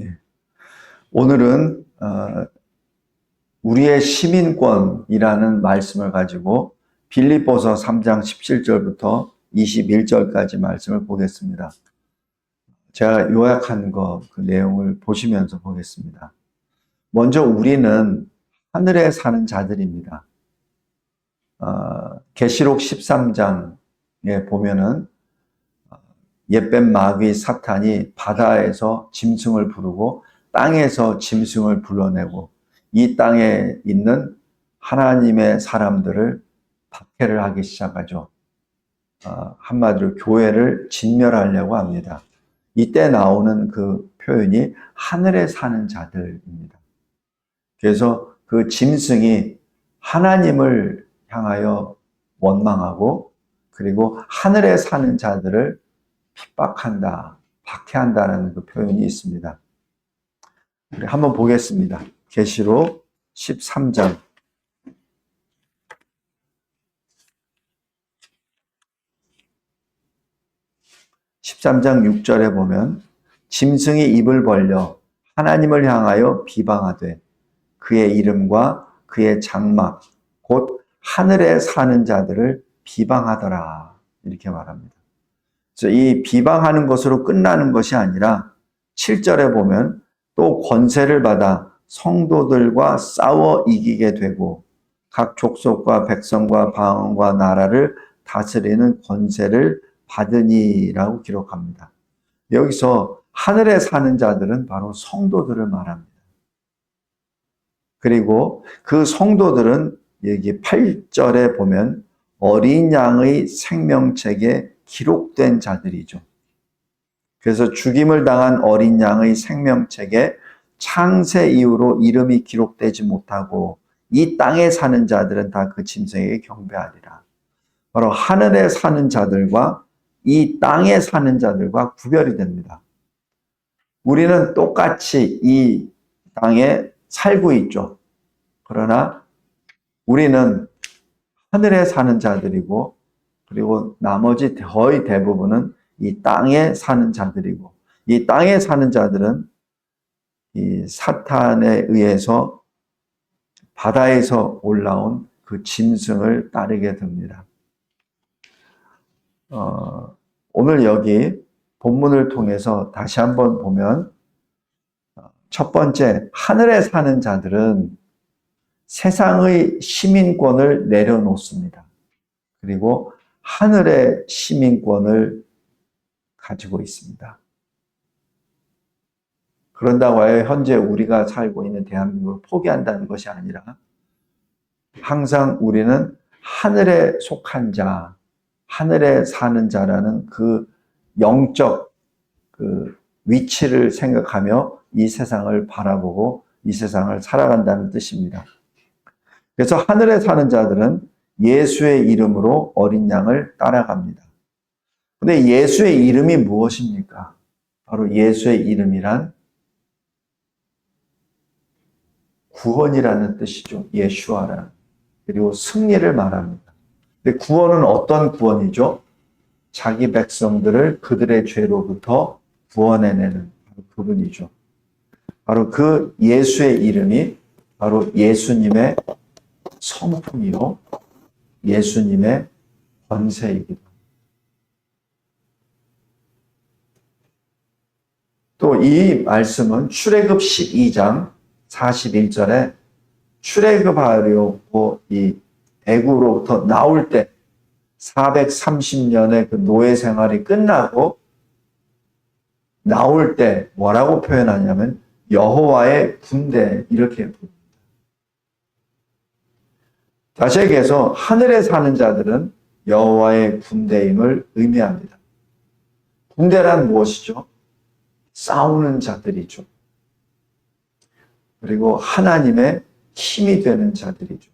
예. 오늘은 어, 우리의 시민권이라는 말씀을 가지고 빌립보서 3장 17절부터 21절까지 말씀을 보겠습니다. 제가 요약한 거 그 내용을 보시면서 보겠습니다. 먼저 우리는 하늘에 사는 자들입니다. 어, 계시록 13장에 보면은 어, 옛뱀 마귀 사탄이 바다에서 짐승을 부르고 땅에서 짐승을 불러내고 이 땅에 있는 하나님의 사람들을 박해를 하기 시작하죠. 어, 한마디로 교회를 진멸하려고 합니다. 이때 나오는 그 표현이 하늘에 사는 자들입니다. 그래서 그 짐승이 하나님을 향하여 원망하고 그리고 하늘에 사는 자들을 핍박한다, 박해한다는 그 표현이 있습니다. 우리 한번 보겠습니다. 계시록 13장 13장 6절에 보면 짐승이 입을 벌려 하나님을 향하여 비방하되 그의 이름과 그의 장막 곧 하늘에 사는 자들을 비방하더라 이렇게 말합니다. 이 비방하는 것으로 끝나는 것이 아니라 7절에 보면 또 권세를 받아 성도들과 싸워 이기게 되고 각 족속과 백성과 방언과 나라를 다스리는 권세를 받으니라고 기록합니다. 여기서 하늘에 사는 자들은 바로 성도들을 말합니다. 그리고 그 성도들은 여기 8절에 보면 어린 양의 생명책에 기록된 자들이죠. 그래서 죽임을 당한 어린 양의 생명책에 창세 이후로 이름이 기록되지 못하고 이 땅에 사는 자들은 다 그 짐승에게 경배하리라. 바로 하늘에 사는 자들과 이 땅에 사는 자들과 구별이 됩니다. 우리는 똑같이 이 땅에 살고 있죠. 그러나 우리는 하늘에 사는 자들이고 그리고 나머지 거의 대부분은 이 땅에 사는 자들이고 이 땅에 사는 자들은 이 사탄에 의해서 바다에서 올라온 그 짐승을 따르게 됩니다. 어, 오늘 여기 본문을 통해서 다시 한번 보면 첫 번째 하늘에 사는 자들은 세상의 시민권을 내려놓습니다. 그리고 하늘의 시민권을 가지고 있습니다. 그런다고 하여 현재 우리가 살고 있는 대한민국을 포기한다는 것이 아니라 항상 우리는 하늘에 속한 자, 하늘에 사는 자라는 그 영적 그 위치를 생각하며 이 세상을 바라보고 이 세상을 살아간다는 뜻입니다. 그래서 하늘에 사는 자들은 예수의 이름으로 어린 양을 따라갑니다. 근데 예수의 이름이 무엇입니까? 바로 예수의 이름이란 구원이라는 뜻이죠. 예수아라. 그리고 승리를 말합니다. 근데 구원은 어떤 구원이죠? 자기 백성들을 그들의 죄로부터 구원해내는 그분이죠. 바로 그 예수의 이름이 바로 예수님의 성품이요. 예수님의 권세이기도. 또 이 말씀은 출애굽 12장 41절에 출애굽하려고 이 애구로부터 나올 때 430년의 그 노예 생활이 끝나고 나올 때 뭐라고 표현하냐면 여호와의 군대 이렇게 부릅니다. 다시 얘기해서 하늘에 사는 자들은 여호와의 군대임을 의미합니다. 군대란 무엇이죠? 싸우는 자들이죠. 그리고 하나님의 힘이 되는 자들이죠.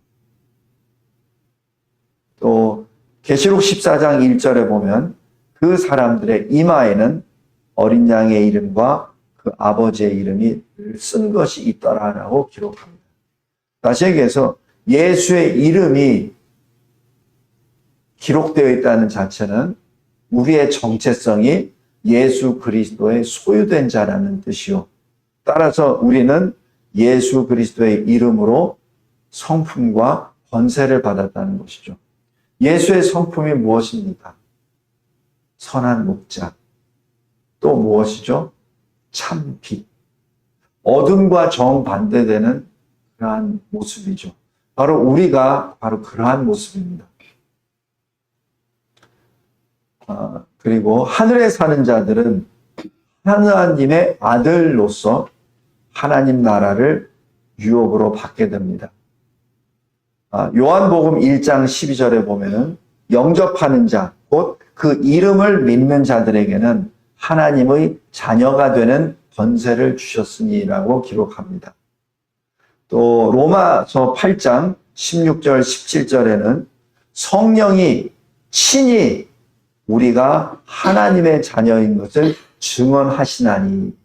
또 계시록 14장 1절에 보면 그 사람들의 이마에는 어린 양의 이름과 그 아버지의 이름이 쓴 것이 있더라라고 기록합니다. 다시 얘기해서 예수의 이름이 기록되어 있다는 자체는 우리의 정체성이 예수 그리스도의 소유된 자라는 뜻이요. 따라서 우리는 예수 그리스도의 이름으로 성품과 권세를 받았다는 것이죠. 예수의 성품이 무엇입니까? 선한 목자. 또 무엇이죠? 참 빛. 어둠과 정반대되는 그러한 모습이죠. 바로 우리가 바로 그러한 모습입니다. 아, 그리고 하늘에 사는 자들은 하나님의 아들로서 하나님 나라를 유업으로 받게 됩니다. 아, 요한복음 1장 12절에 보면은 영접하는 자, 곧 그 이름을 믿는 자들에게는 하나님의 자녀가 되는 권세를 주셨으니라고 기록합니다. 또 로마서 8장 16절 17절에는 성령이 친히 우리가 하나님의 자녀인 것을 증언하시나니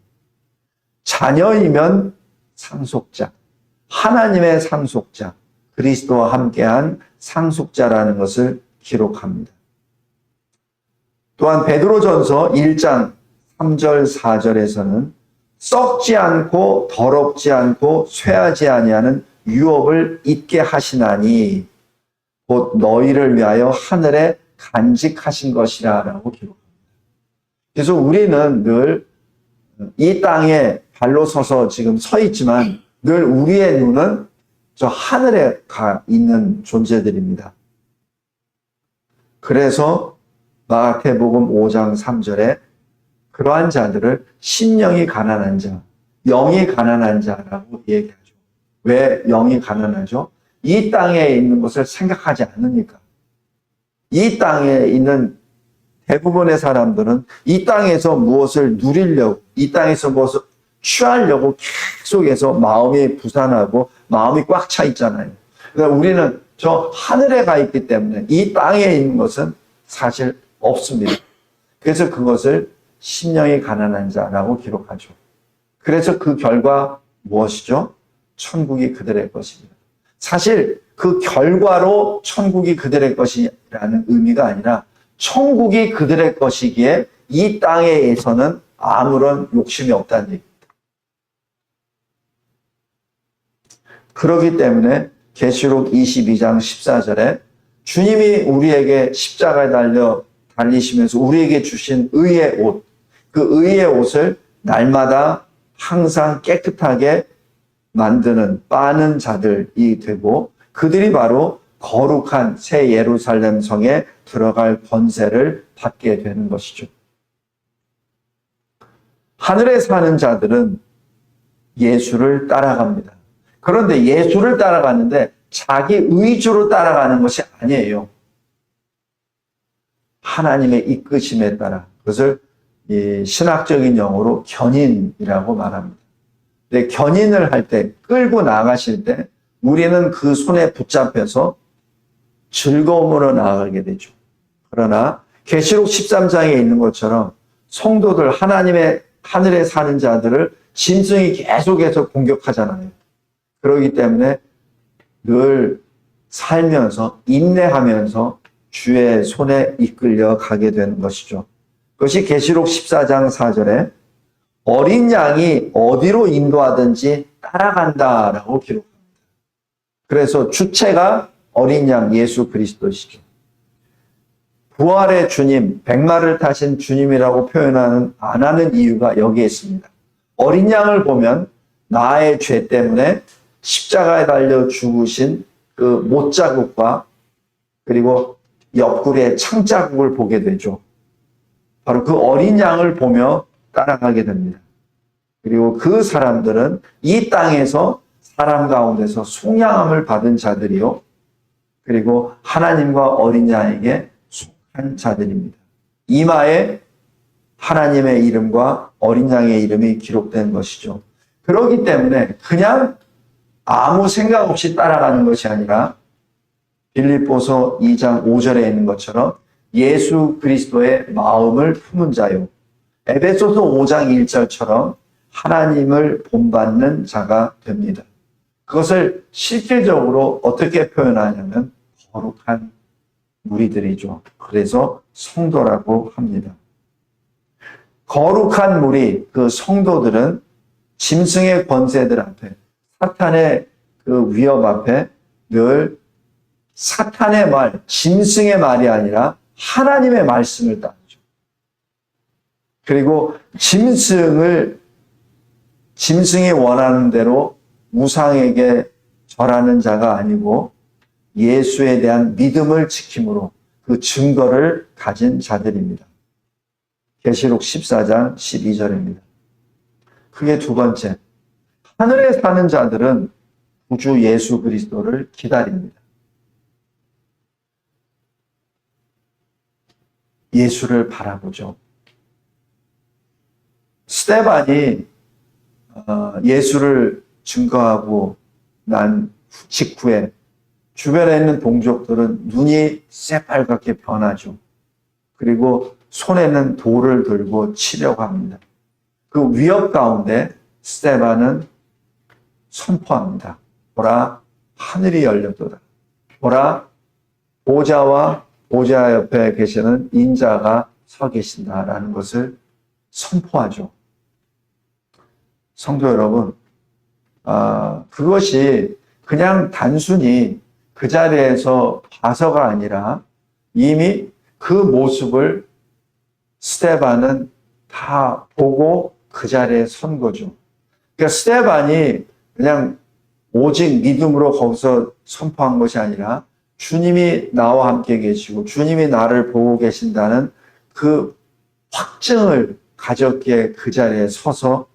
자녀이면 상속자 하나님의 상속자 그리스도와 함께한 상속자라는 것을 기록합니다. 또한 베드로전서 1장 3절 4절에서는 썩지 않고 더럽지 않고 쇠하지 아니하는 유업을 잊게 하시나니 곧 너희를 위하여 하늘에 간직하신 것이라라고 기록합니다. 그래서 우리는 늘 이 땅에 발로 서서 지금 서 있지만 늘 우리의 눈은 저 하늘에 가 있는 존재들입니다. 그래서 마태복음 5장 3절에 그러한 자들을 심령이 가난한 자, 영이 가난한 자라고 얘기하죠. 왜 영이 가난하죠? 이 땅에 있는 것을 생각하지 않으니까. 이 땅에 있는 대부분의 사람들은 이 땅에서 무엇을 누리려고, 이 땅에서 무엇을 취하려고 계속해서 마음이 부산하고 마음이 꽉 차 있잖아요. 그러니까 우리는 저 하늘에 가 있기 때문에 이 땅에 있는 것은 사실 없습니다. 그래서 그것을 심령이 가난한 자라고 기록하죠. 그래서 그 결과 무엇이죠? 천국이 그들의 것입니다. 사실 그 결과로 천국이 그들의 것이라는 의미가 아니라 천국이 그들의 것이기에 이 땅에서는 아무런 욕심이 없다는 얘기입니다. 그렇기 때문에 계시록 22장 14절에 주님이 우리에게 십자가에 달려 달리시면서 우리에게 주신 의의 옷, 그 의의 옷을 날마다 항상 깨끗하게 만드는 빠는 자들이 되고 그들이 바로 거룩한 새 예루살렘 성에 들어갈 권세를 받게 되는 것이죠. 하늘에 사는 자들은 예수를 따라갑니다. 그런데 예수를 따라가는데 자기 의주로 따라가는 것이 아니에요. 하나님의 이끄심에 따라 그것을 신학적인 용어로 견인이라고 말합니다. 근데 견인을 할 때 끌고 나가실 때 우리는 그 손에 붙잡혀서 즐거움으로 나아가게 되죠. 그러나 계시록 13장에 있는 것처럼 성도들 하나님의 하늘에 사는 자들을 짐승이 계속해서 공격하잖아요. 그렇기 때문에 늘 살면서 인내하면서 주의 손에 이끌려 가게 되는 것이죠. 그것이 계시록 14장 4절에 어린 양이 어디로 인도하든지 따라간다라고 기록합니다. 그래서 주체가 어린 양 예수 그리스도시죠. 부활의 주님, 백마를 타신 주님이라고 표현하는 안 하는 이유가 여기에 있습니다. 어린 양을 보면 나의 죄 때문에 십자가에 달려 죽으신 그 못자국과 그리고 옆구리에 창자국을 보게 되죠. 바로 그 어린 양을 보며 따라가게 됩니다. 그리고 그 사람들은 이 땅에서 사람 가운데서 속량함을 받은 자들이요. 그리고 하나님과 어린 양에게 속한 자들입니다. 이마에 하나님의 이름과 어린 양의 이름이 기록된 것이죠. 그렇기 때문에 그냥 아무 생각 없이 따라가는 것이 아니라 빌립보서 2장 5절에 있는 것처럼 예수 그리스도의 마음을 품은 자요. 에베소서 5장 1절처럼 하나님을 본받는 자가 됩니다. 그것을 실제적으로 어떻게 표현하냐면 거룩한 무리들이죠. 그래서 성도라고 합니다. 거룩한 무리, 그 성도들은 짐승의 권세들 앞에, 사탄의 그 위협 앞에 늘 사탄의 말, 짐승의 말이 아니라 하나님의 말씀을 따르죠. 그리고 짐승을 짐승이 원하는 대로 우상에게 절하는 자가 아니고 예수에 대한 믿음을 지킴으로 그 증거를 가진 자들입니다. 계시록 14장 12절입니다. 그게 두 번째. 하늘에 사는 자들은 구주 예수 그리스도를 기다립니다. 예수를 바라보죠. 스테반이 어, 예수를 증거하고 난 직후에 주변에 있는 동족들은 눈이 새빨갛게 변하죠. 그리고 손에는 돌을 들고 치려고 합니다. 그 위협 가운데 스테반은 선포합니다. 보라, 하늘이 열렸도다. 보라, 보좌와 보좌 옆에 계시는 인자가 서 계신다라는 것을 선포하죠. 성도 여러분, 아, 그것이 그냥 단순히 그 자리에서 봐서가 아니라 이미 그 모습을 스테반은 다 보고 그 자리에 선 거죠. 그러니까 스테반이 그냥 오직 믿음으로 거기서 선포한 것이 아니라 주님이 나와 함께 계시고 주님이 나를 보고 계신다는 그 확증을 가졌기에 그 자리에 서서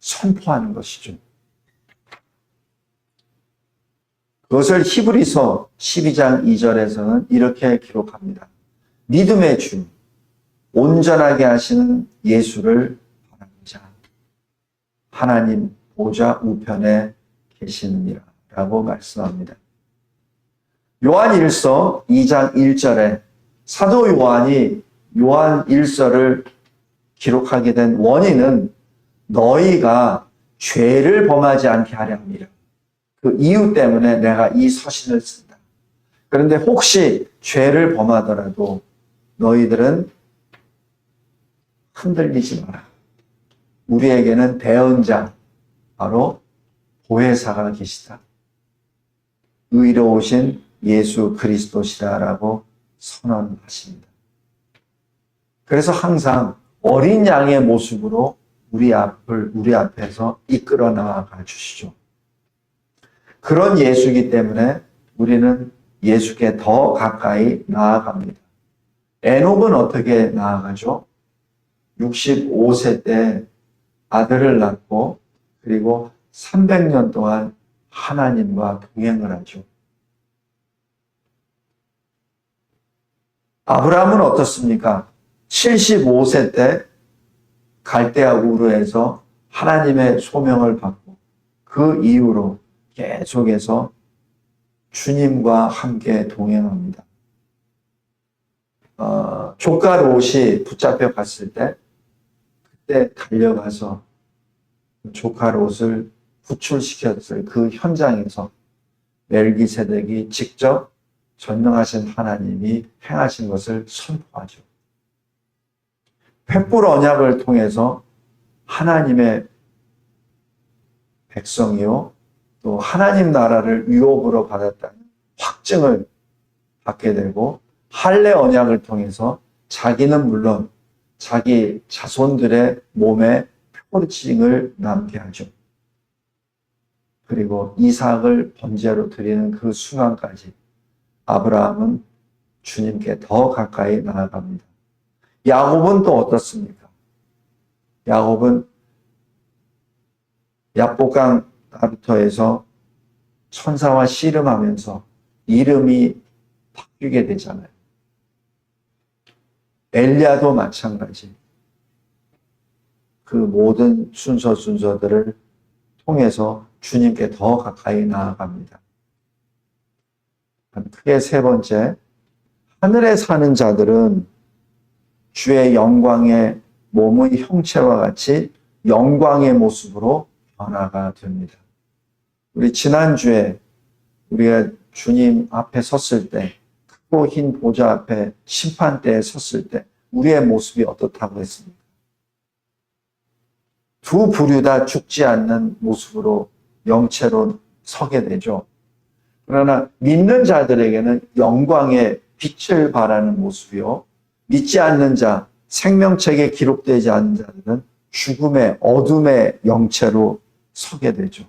선포하는 것이죠. 그것을 히브리서 12장 2절에서는 이렇게 기록합니다. 믿음의 주, 온전하게 하시는 예수를 바라보자. 하나님 보좌 우편에 계시느니라. 라고 말씀합니다. 요한 1서 2장 1절에 사도 요한이 요한 1서를 기록하게 된 원인은 너희가 죄를 범하지 않게 하려 합니다. 그 이유 때문에 내가 이 서신을 쓴다. 그런데 혹시 죄를 범하더라도 너희들은 흔들리지 마라. 우리에게는 대언자, 바로 보혜사가 계시다. 의로우신 예수 그리스도시다라고 선언하십니다. 그래서 항상 어린 양의 모습으로 우리 앞을, 우리 앞에서 이끌어 나아가 주시죠. 그런 예수이기 때문에 우리는 예수께 더 가까이 나아갑니다. 에녹은 어떻게 나아가죠? 65세 때 아들을 낳고 그리고 300년 동안 하나님과 동행을 하죠. 아브라함은 어떻습니까? 75세 때 갈대아 우르에서 하나님의 소명을 받고 그 이후로 계속해서 주님과 함께 동행합니다. 어, 조카 롯이 붙잡혀 갔을 때 그때 달려가서 조카 롯을 구출시켰을 그 현장에서 멜기세덱이 직접 전능하신 하나님이 행하신 것을 선포하죠. 횃불 언약을 통해서 하나님의 백성이요 또 하나님 나라를 유업으로 받았다는 확증을 받게 되고 할례 언약을 통해서 자기는 물론 자기 자손들의 몸에 표징을 남게 하죠. 그리고 이삭을 번제로 드리는 그 순간까지 아브라함은 주님께 더 가까이 나아갑니다. 야곱은 또 어떻습니까? 야곱은 야복강 나루터에서 천사와 씨름하면서 이름이 바뀌게 되잖아요. 엘리야도 마찬가지. 그 모든 순서 순서들을 통해서 주님께 더 가까이 나아갑니다. 크게 세 번째, 하늘에 사는 자들은 주의 영광의 몸의 형체와 같이 영광의 모습으로 변화가 됩니다. 우리 지난주에 우리가 주님 앞에 섰을 때, 크고 흰 보좌 앞에 심판대에 섰을 때, 우리의 모습이 어떻다고 했습니까? 두 부류 다 죽지 않는 모습으로 영체로 서게 되죠. 그러나 믿는 자들에게는 영광의 빛을 발하는 모습이요. 믿지 않는 자, 생명책에 기록되지 않는 자들은 죽음의 어둠의 영체로 서게 되죠.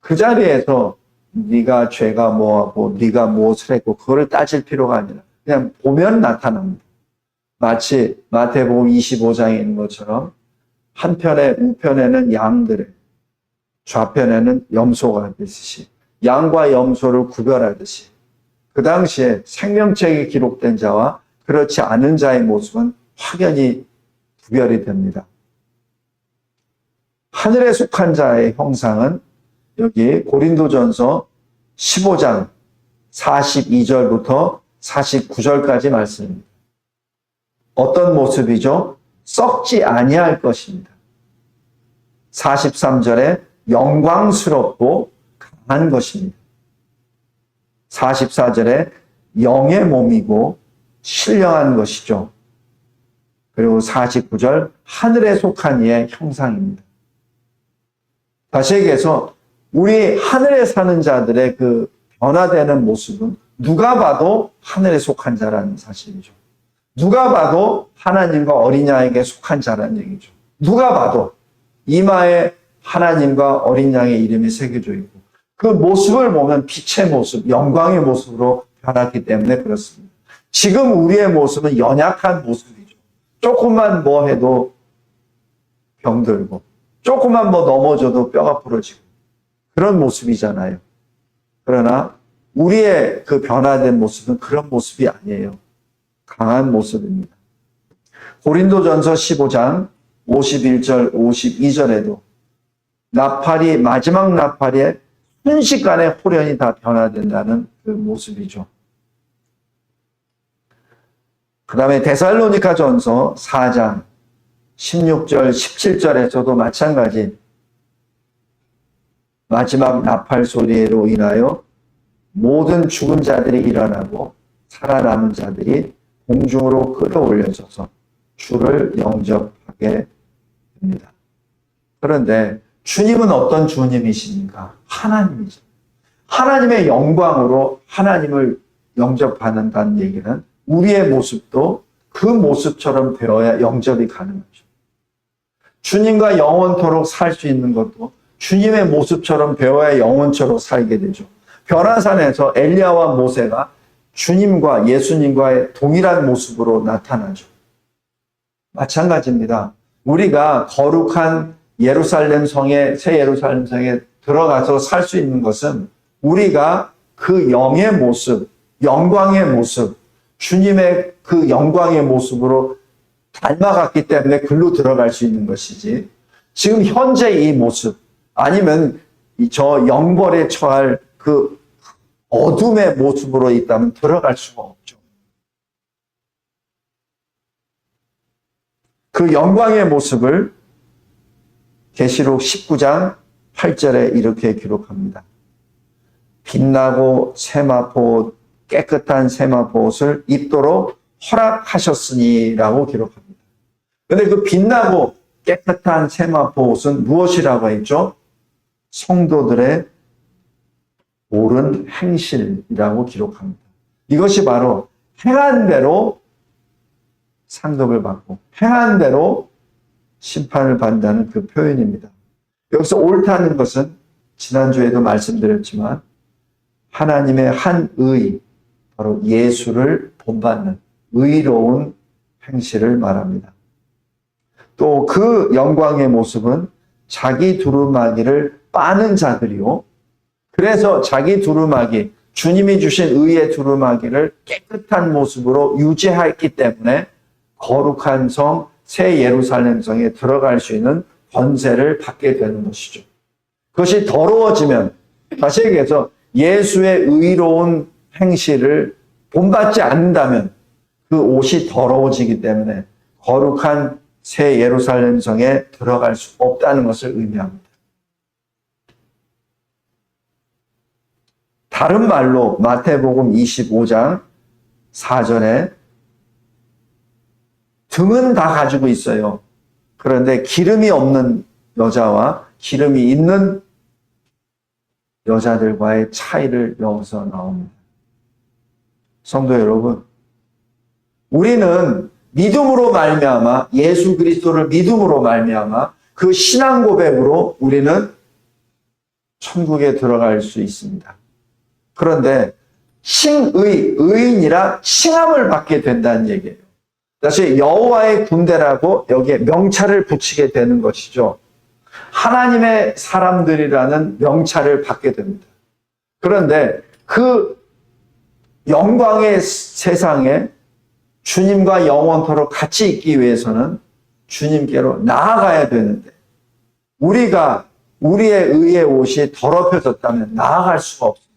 그 자리에서 네가 죄가 뭐하고 네가 무엇을 했고 그거를 따질 필요가 아니라 그냥 보면 나타납니다. 마치 마태복음 25장에 있는 것처럼 한편에 우편에는 양들의 좌편에는 염소가 있듯이 양과 염소를 구별하듯이 그 당시에 생명책에 기록된 자와 그렇지 않은 자의 모습은 확연히 구별이 됩니다. 하늘에 속한 자의 형상은 여기 고린도전서 15장 42절부터 49절까지 말씀입니다. 어떤 모습이죠? 썩지 아니할 것입니다. 43절에 영광스럽고 강 한 것입니다. 44절에 영의 몸이고 신령한 것이죠. 그리고 49절 하늘에 속한 이의 형상입니다. 다시 얘기해서 우리 하늘에 사는 자들의 그 변화되는 모습은 누가 봐도 하늘에 속한 자라는 사실이죠. 누가 봐도 하나님과 어린 양에게 속한 자라는 얘기죠. 누가 봐도 이마에 하나님과 어린 양의 이름이 새겨져 있고 그 모습을 보면 빛의 모습, 영광의 모습으로 변했기 때문에 그렇습니다. 지금 우리의 모습은 연약한 모습이죠. 조금만 뭐 해도 병들고 조금만 뭐 넘어져도 뼈가 부러지고 그런 모습이잖아요. 그러나 우리의 그 변화된 모습은 그런 모습이 아니에요. 강한 모습입니다. 고린도전서 15장 51절 52절에도 나팔이 마지막 나팔에 순식간에 호련이 다 변화된다는 그 모습이죠. 그 다음에 데살로니카 전서 4장 16절 17절에서도 마찬가지 마지막 나팔 소리로 인하여 모든 죽은 자들이 일어나고 살아남은 자들이 공중으로 끌어올려져서 주를 영접하게 됩니다. 그런데 주님은 어떤 주님이십니까? 하나님이죠. 하나님의 영광으로 하나님을 영접하는다는 얘기는 우리의 모습도 그 모습처럼 되어야 영접이 가능하죠. 주님과 영원토록 살 수 있는 것도 주님의 모습처럼 배워야 영원토록 살게 되죠. 변화산에서 엘리야와 모세가 주님과 예수님과의 동일한 모습으로 나타나죠. 마찬가지입니다. 우리가 거룩한 예루살렘 성에, 새 예루살렘 성에 들어가서 살 수 있는 것은 우리가 그 영의 모습, 영광의 모습, 주님의 그 영광의 모습으로 닮아갔기 때문에 글로 들어갈 수 있는 것이지. 지금 현재 이 모습, 아니면 저 영벌에 처할 그 어둠의 모습으로 있다면 들어갈 수가 없죠. 그 영광의 모습을 계시록 19장 8절에 이렇게 기록합니다. 빛나고 세마포 깨끗한 세마포 옷을 입도록 허락하셨으니라고 기록합니다. 근데 그 빛나고 깨끗한 세마포 옷은 무엇이라고 했죠? 성도들의 옳은 행실이라고 기록합니다. 이것이 바로 행한 대로 상급을 받고 행한 대로 심판을 받는다는 그 표현입니다. 여기서 옳다는 것은 지난주에도 말씀드렸지만 하나님의 한 의, 바로 예수를 본받는 의로운 행실을 말합니다. 또 그 영광의 모습은 자기 두루마기를 빠는 자들이요. 그래서 자기 두루마기, 주님이 주신 의의 두루마기를 깨끗한 모습으로 유지했기 때문에 거룩한 성, 새 예루살렘 성에 들어갈 수 있는 권세를 받게 되는 것이죠. 그것이 더러워지면, 다시 얘기해서 예수의 의로운 행실을 본받지 않는다면 그 옷이 더러워지기 때문에 거룩한 새 예루살렘 성에 들어갈 수 없다는 것을 의미합니다. 다른 말로 마태복음 25장 4절에 등은 다 가지고 있어요. 그런데 기름이 없는 여자와 기름이 있는 여자들과의 차이를 여기서 나옵니다. 성도 여러분, 우리는 믿음으로 말미암아 예수 그리스도를 믿음으로 말미암아 그 신앙 고백으로 우리는 천국에 들어갈 수 있습니다. 그런데 칭의 의인이라 칭함을 받게 된다는 얘기예요. 다시 여호와의 군대라고 여기에 명찰을 붙이게 되는 것이죠. 하나님의 사람들이라는 명찰을 받게 됩니다. 그런데 그 영광의 세상에 주님과 영원토록 같이 있기 위해서는 주님께로 나아가야 되는데 우리가 우리의 의의 옷이 더럽혀졌다면 나아갈 수가 없습니다.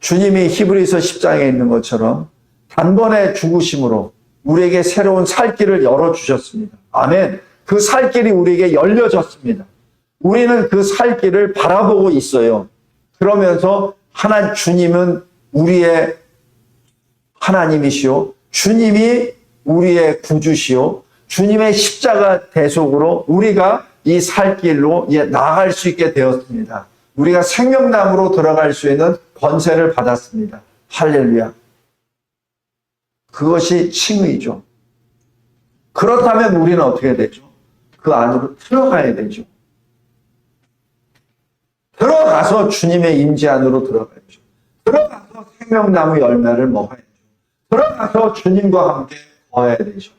주님이 히브리서 10장에 있는 것처럼 단번에 죽으심으로 우리에게 새로운 살 길을 열어주셨습니다. 아멘. 그 살 길이 우리에게 열려졌습니다. 우리는 그 살 길을 바라보고 있어요. 그러면서 하나 주님은 우리의 하나님이시오. 주님이 우리의 구주시오. 주님의 십자가 대속으로 우리가 이 살 길로 나아갈 수 있게 되었습니다. 우리가 생명나무로 들어갈 수 있는 권세를 받았습니다. 할렐루야. 그것이 칭의죠. 그렇다면 우리는 어떻게 되죠? 그 안으로 들어가야 되죠. 들어가서 주님의 임재 안으로 들어가야죠. 들어가서 생명나무 열매를 먹어야죠. 들어가서 주님과 함께 거해야 되죠.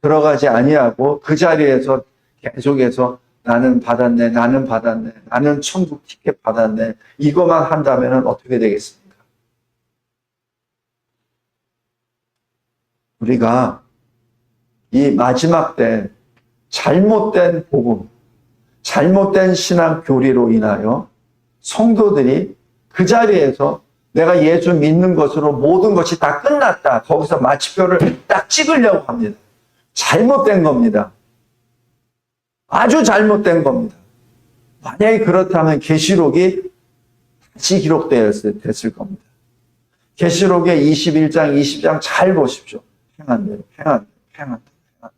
들어가지 아니하고 그 자리에서 계속해서 나는 받았네, 나는 받았네, 나는 천국 티켓 받았네, 이것만 한다면 어떻게 되겠습니까? 우리가 이 마지막 때 잘못된 복음, 잘못된 신앙 교리로 인하여 성도들이 그 자리에서 내가 예수 믿는 것으로 모든 것이 다 끝났다. 거기서 마침표를 딱 찍으려고 합니다. 잘못된 겁니다. 아주 잘못된 겁니다. 만약에 그렇다면 계시록이 다시 기록되었을 겁니다. 계시록의 21장, 20장 잘 보십시오. 행한 대로, 행한 대로, 행한 대로, 행한 대로.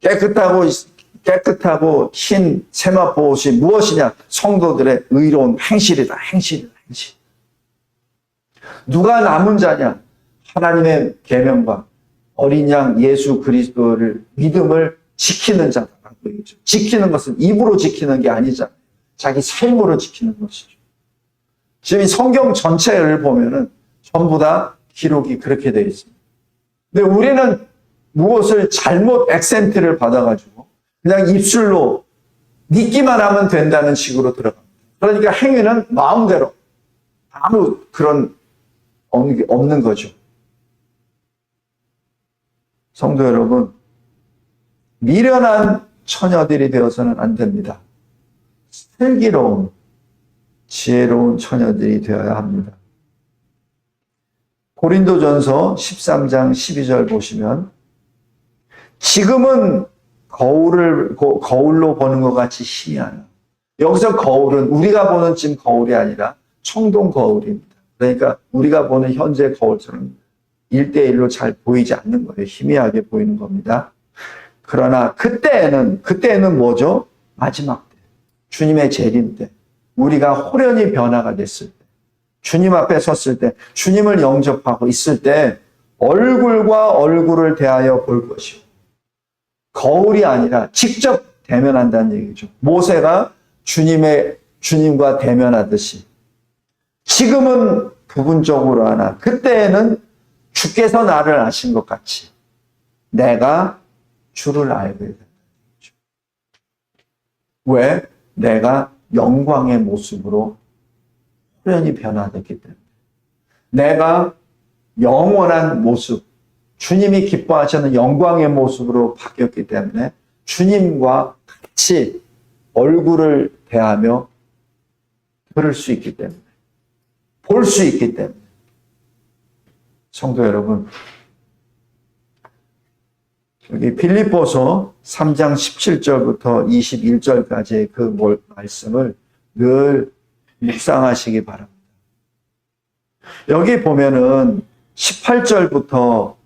깨끗하고 깨끗하고 흰 세마포 옷이 무엇이냐? 성도들의 의로운 행실이다. 행실이다. 행실. 누가 남은 자냐? 하나님의 계명과 어린 양 예수 그리스도를 믿음을 지키는 자다. 지키는 것은 입으로 지키는 게 아니잖아요. 자기 삶으로 지키는 것이죠. 지금 성경 전체를 보면은 전부 다 기록이 그렇게 되어 있습니다. 근데 우리는 무엇을 잘못 액센트를 받아가지고 그냥 입술로 믿기만 하면 된다는 식으로 들어갑니다. 그러니까 행위는 마음대로 아무 그런 없는 거죠. 성도 여러분, 미련한 처녀들이 되어서는 안 됩니다. 슬기로운, 지혜로운 처녀들이 되어야 합니다. 고린도전서 13장 12절 보시면 지금은 거울을 거울로 보는 것 같이 희미하나 여기서 거울은 우리가 보는 지금 거울이 아니라 청동 거울입니다. 그러니까 우리가 보는 현재 거울처럼 1대1로 잘 보이지 않는 거예요. 희미하게 보이는 겁니다. 그러나 그때는 그때는 뭐죠? 마지막 때. 주님의 재림 때. 우리가 호련히 변화가 됐을 때. 주님 앞에 섰을 때, 주님을 영접하고 있을 때 얼굴과 얼굴을 대하여 볼 것이고 거울이 아니라 직접 대면한다는 얘기죠. 모세가 주님의 주님과 대면하듯이 지금은 부분적으로 하나 그때에는 주께서 나를 아신 것 같이 내가 주를 알게 된다. 왜? 내가 영광의 모습으로 호련히 변화됐기 때문에. 내가 영원한 모습, 주님이 기뻐하시는 영광의 모습으로 바뀌었기 때문에 주님과 같이 얼굴을 대하며 들을 수 있기 때문에, 볼 수 있기 때문에. 성도 여러분, 여기 필리포서 3장 17절부터 21절까지의 그 말씀을 늘 묵상하시기 바랍니다. 여기 보면은 18절부터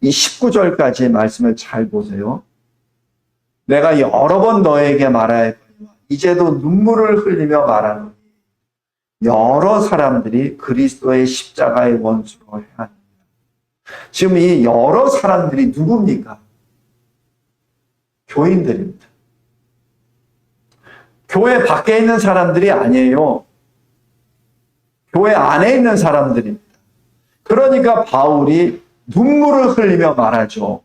이 19절까지 말씀을 잘 보세요. 내가 여러 번 너에게 말하였거니와 이제도 눈물을 흘리며 말하노니 여러 사람들이 그리스도의 십자가의 원수로 행하느니라. 지금 이 여러 사람들이 누굽니까? 교인들입니다. 교회 밖에 있는 사람들이 아니에요. 교회 안에 있는 사람들입니다. 그러니까 바울이 눈물을 흘리며 말하죠.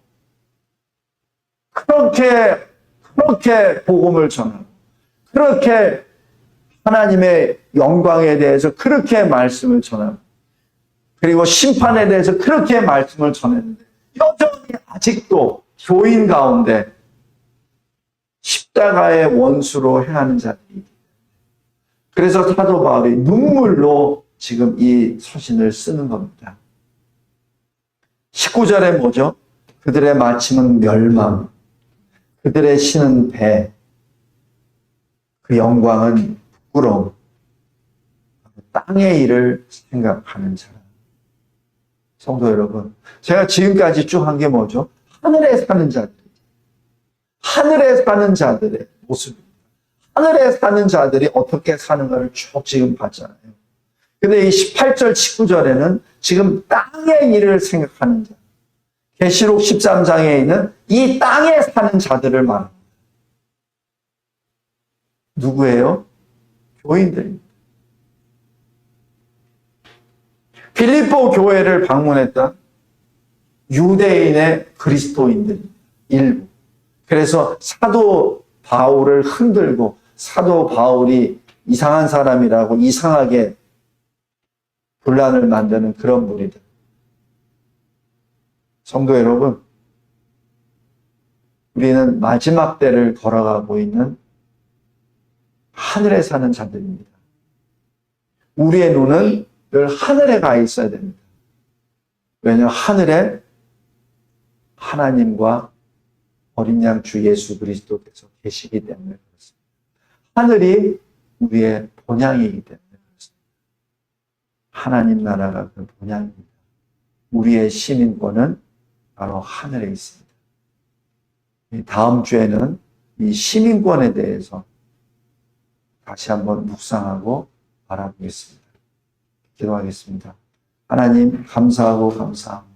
그렇게, 그렇게 복음을 전하고, 그렇게 하나님의 영광에 대해서 그렇게 말씀을 전하고, 그리고 심판에 대해서 그렇게 말씀을 전했는데, 여전히 아직도 교인 가운데 십자가의 원수로 행하는 자들이 그래서 사도 바울이 눈물로 지금 이 서신을 쓰는 겁니다. 19절에 뭐죠? 그들의 마침은 멸망, 그들의 신은 배, 그 영광은 부끄러움, 땅의 일을 생각하는 사람. 성도 여러분, 제가 지금까지 쭉 한 게 뭐죠? 하늘에 사는 자들. 하늘에 사는 자들의 모습입니다. 하늘에 사는 자들이 어떻게 사는가를 쭉 지금 봤잖아요. 근데 이 18절, 19절에는 지금 땅의 일을 생각하는 자. 계시록 13장에 있는 이 땅에 사는 자들을 말합니다. 누구예요? 교인들입니다. 필리포 교회를 방문했던 유대인의 그리스도인들 일부. 그래서 사도 바울을 흔들고 사도 바울이 이상한 사람이라고 이상하게 분란을 만드는 그런 무리들. 성도 여러분, 우리는 마지막 때를 걸어가고 있는 하늘에 사는 자들입니다. 우리의 눈은 늘 하늘에 가 있어야 됩니다. 왜냐하면 하늘에 하나님과 어린 양 주 예수 그리스도께서 계시기 때문에 그렇습니다. 하늘이 우리의 본향이기 때문에 그렇습니다. 하나님 나라가 그 본향입니다. 우리의 시민권은 바로 하늘에 있습니다. 다음 주에는 이 시민권에 대해서 다시 한번 묵상하고 바라보겠습니다. 기도하겠습니다. 하나님 감사하고 감사합니다.